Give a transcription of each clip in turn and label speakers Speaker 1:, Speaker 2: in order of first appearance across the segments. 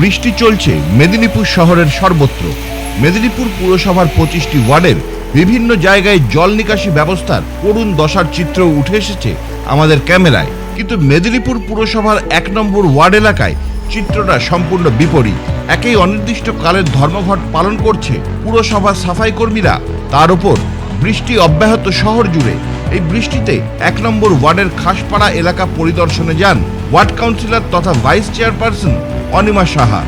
Speaker 1: বৃষ্টি চলছে মেদিনীপুর শহরের সর্বত্র। মেদিনীপুর পুরসভার পঁচিশটি ওয়ার্ডের বিভিন্ন জায়গায় জল নিকাশি ব্যবস্থার করুণ দশার চিত্র উঠে এসেছে আমাদের ক্যামেরায়। কিন্তু মেদিনীপুর পুরসভার এক নম্বর ওয়ার্ড এলাকায় চিত্রটা সম্পূর্ণ বিপরীত। একই অনির্দিষ্ট কালের ধর্মঘট পালন করছে পুরসভার সাফাই কর্মীরা। তার উপর বৃষ্টি অব্যাহত শহর জুড়ে। এই বৃষ্টিতে এক নম্বর ওয়ার্ডের খাসপাড়া এলাকা পরিদর্শনে যান ওয়ার্ড কাউন্সিলর তথা ভাইস চেয়ারপারসন অনিমা সাহা।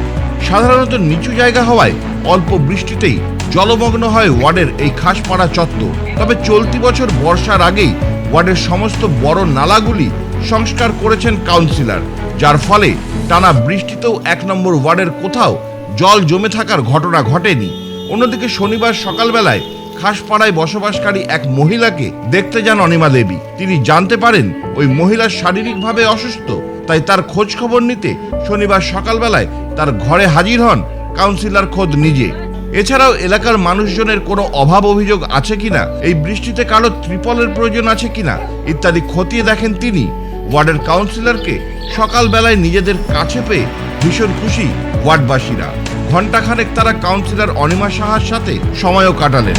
Speaker 1: সাধারণত নিচু জায়গা হওয়ায় অল্প বৃষ্টিতেই জলমগ্ন হয় ওয়ার্ডের এই খাসপাড়া চত্বর। তবে চলতি বছর বর্ষার আগেই ওয়ার্ডের সমস্ত বড় নালাগুলি সংস্কার করেছেন কাউন্সিলর, যার ফলে টানা বৃষ্টিতেও এক নম্বর ওয়ার্ডের কোথাও জল জমে থাকার ঘটনা ঘটেনি। অন্যদিকে শনিবার সকালবেলায় খাসপাড়ায় বসবাসকারী এক মহিলাকে দেখতে যান অনিমা দেবী। তিনি জানতে পারেন ওই মহিলা শারীরিকভাবে অসুস্থ। তাই তার খোঁজ খবর নিতে শনিবার সকালবেলায় তার ঘরে হাজির হন কাউন্সিলর খোদ নিজে। এছাড়াও এলাকার মানুষজনের কোনো অভাব অভিযোগ আছে কিনা, এই বৃষ্টিতে কারও ত্রিপলের প্রয়োজন আছে কিনা ইত্যাদি খতিয়ে দেখেন তিনি। ওয়ার্ডের কাউন্সিলরকে সকালবেলায় নিজেদের কাছে পেয়ে ভীষণ খুশি ওয়ার্ডবাসীরা। ঘণ্টাখানেক তারা কাউন্সিলর অনিমা সাহার সাথে সময়ও কাটালেন।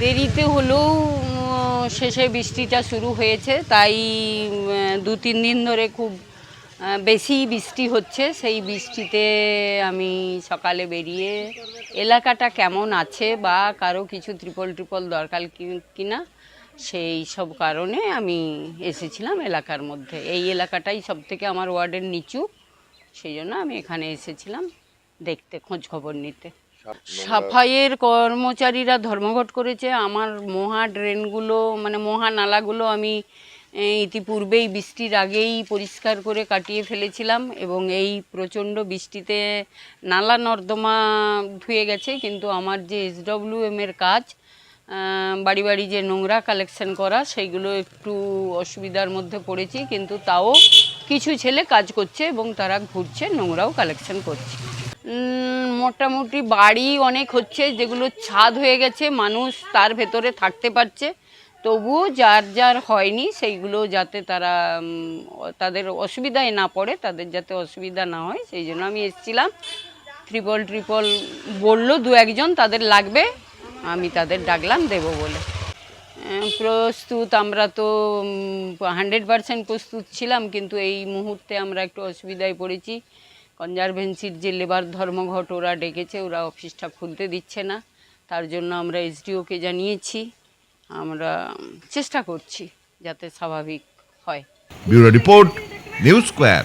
Speaker 2: দেরিতে হলেও শেষে বৃষ্টিটা শুরু হয়েছে, তাই দু, তিন দিন ধরে খুব বেশি বৃষ্টি হচ্ছে। সেই বৃষ্টিতে আমি সকালে বেরিয়ে, এলাকাটা কেমন আছে বা কারও কিছু ত্রিপল ট্রিপল দরকার কি- কিনা, সেই সব কারণে আমি এসেছিলাম এলাকার মধ্যে। এই এলাকাটাই সব থেকে আমার ওয়ার্ডের নিচু, সেই জন্য আমি এখানে এসেছিলাম দেখতে, খোঁজ খবর নিতে। সাফাইয়ের কর্মচারীরা ধর্মঘট করেছে। আমার মহা ড্রেনগুলো মানে মহা নালাগুলো আমি ইতিপূর্বেই বৃষ্টির আগেই পরিষ্কার করে কাটিয়ে ফেলেছিলাম এবং এই প্রচণ্ড বৃষ্টিতে নালা নর্দমা ধুয়ে গেছে। কিন্তু আমার যে এসডব্লিউএম এর কাজ বাড়ি বাড়ি যে নোংরা কালেকশন করা, সেইগুলো একটু অসুবিধার মধ্যে পড়েছি। কিন্তু তাও কিছু ছেলে কাজ করছে এবং তারা ঘুরছে, নোংরাও কালেকশন করছে। মোটামুটি বাড়ি অনেক হচ্ছে, যেগুলো ছাদ হয়ে গেছে, মানুষ তার ভেতরে থাকতে পারছে। তবুও যার যার হয়নি, সেইগুলো যাতে তারা তাদের অসুবিধায় না পড়ে, তাদের যাতে অসুবিধা না হয়, সেই জন্য আমি এসেছিলাম। ট্রিপল ট্রিপল বলল, দু একজন তাদের লাগবে, আমি তাদের ডাকলাম, দেবো বলে। প্রস্তুত, আমরা তো হান্ড্রেড পার্সেন্ট প্রস্তুত ছিলাম, কিন্তু এই মুহূর্তে আমরা একটু অসুবিধায় পড়েছি। কনজারভেন্সির যে লেবার ধর্মঘট ওরা ডেকেছে, ওরা অফিসটা খুলতে দিচ্ছে না। তার জন্য আমরা এসডিওকে জানিয়েছি। আমরা চেষ্টা করছি যাতে স্বাভাবিক হয়।
Speaker 1: Bureau report, news square.